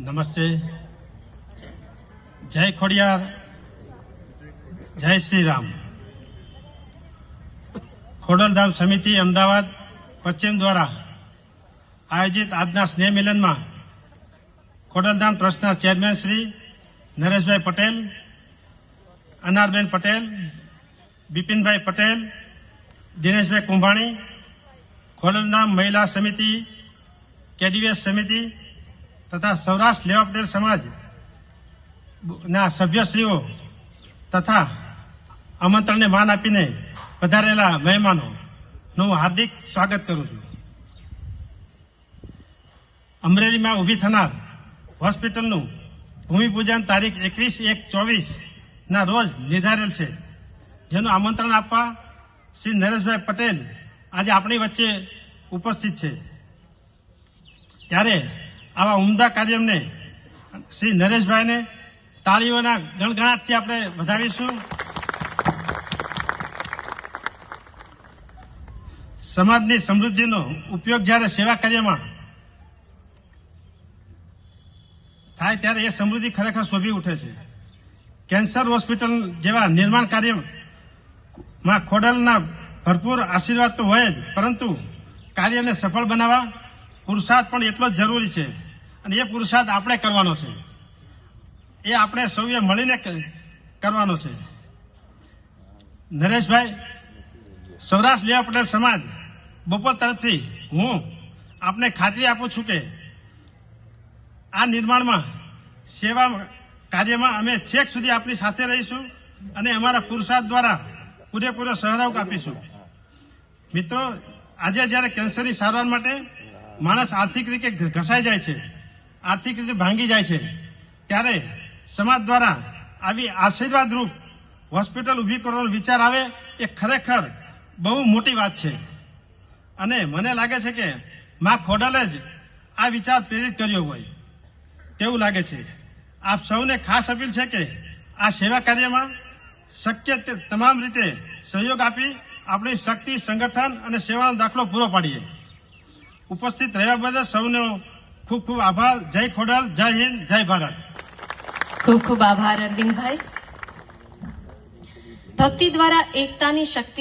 નમસ્તે. જય ખોડિયાર. જય શ્રી રામ ખોડલધામ સમિતિ અમદાવાદ પશ્ચિમ દ્વારા આયોજિત આજના સ્નેહ મિલનમાં ખોડલધામ ટ્રસ્ટના ચેરમેન શ્રી નરેશભાઈ પટેલ, અનારબેન પટેલ, બિપિનભાઈ પટેલ, દિનેશભાઈ કુંભાણી ખોડલધામ મહિલા સમિતિ, કેડીવીએસ સમિતિ તથા સૌરાષ્ટ્ર લેવાપટેલ સમાજ ના સભ્યશ્રીઓ તથા આમંત્રણને માન આપીને પધારેલા મહેમાનોનું નું હાર્દિક સ્વાગત કરું છું. અમરેલીમાં ઊભી થનાર હોસ્પિટલનું ભૂમિપૂજન તારીખ એકવીસ એક ચોવીસ ના રોજ નિર્ધારેલ છે. જેનું આમંત્રણ આપવા શ્રી નરેશભાઈ પટેલ આજે આપણી વચ્ચે ઉપસ્થિત છે. ત્યારે આવા ઉમદા કાર્યમને શ્રી નરેશભાઈને તાળીઓના ગણગણાટથી આપણે વધાવીશું. સમાજની સમૃદ્ધિનો ઉપયોગ જ્યારે સેવા કાર્યમાં થાય ત્યારે એ સમૃદ્ધિ ખરેખર શોભી ઉઠે છે. કેન્સર હોસ્પિટલ જેવા નિર્માણ કાર્યમાં ખોડલના ભરપૂર આશીર્વાદ તો હોય જ, પરંતુ કાર્યને સફળ બનાવવા પુરુષાર્થ પણ એટલો જ જરૂરી છે. અને એ પુરુષાર્થ આપણે કરવાનો છે. એ આપણે સૌએ મળીને કરવાનો છે. નરેશભાઈ, સૌરાષ્ટ્ર લેવા પટેલ સમાજ, બપોર તરફથી હું આપને ખાતરી આપું છું કે આ નિર્માણમાં, સેવા કાર્યમાં અમે છેક સુધી આપની સાથે રહીશું અને અમારા પુરુષાર્થ દ્વારા પૂરેપૂરો સહરાવ આપીશું મિત્રો, આજે જ્યારે કેન્સરની સારવાર માટે માણસ આર્થિક રીતે ઘસાઈ જાય છે આર્થિક રીતે ભાંગી જાય છે. ત્યારે સમાજ દ્વારા આવી આશીર્વાદરૂપ હોસ્પિટલ ઊભી કરવાનો વિચાર આવે એ ખરેખર બહુ મોટી વાત છે. અને મને લાગે છે કે મા ખોડલે જ આ વિચાર પ્રેરિત કર્યો હોય. તેવું લાગે છે. આપ સૌને ખાસ અપીલ છે કે આ સેવા કાર્યમાં શક્ય તે તમામ રીતે સહયોગ આપી આપણી શક્તિ, સંગઠન અને સેવાનો દાખલો પૂરો પાડીએ. ઉપસ્થિત રહ્યા બદલ સૌનો ખૂબ ખૂબ આભાર. જય ખોડલ, જય હિન્દ, જય ભારત. ખૂબ ખૂબ આભાર અરવિંદભાઈ. ભક્તિ દ્વારા એકતાની શક્તિ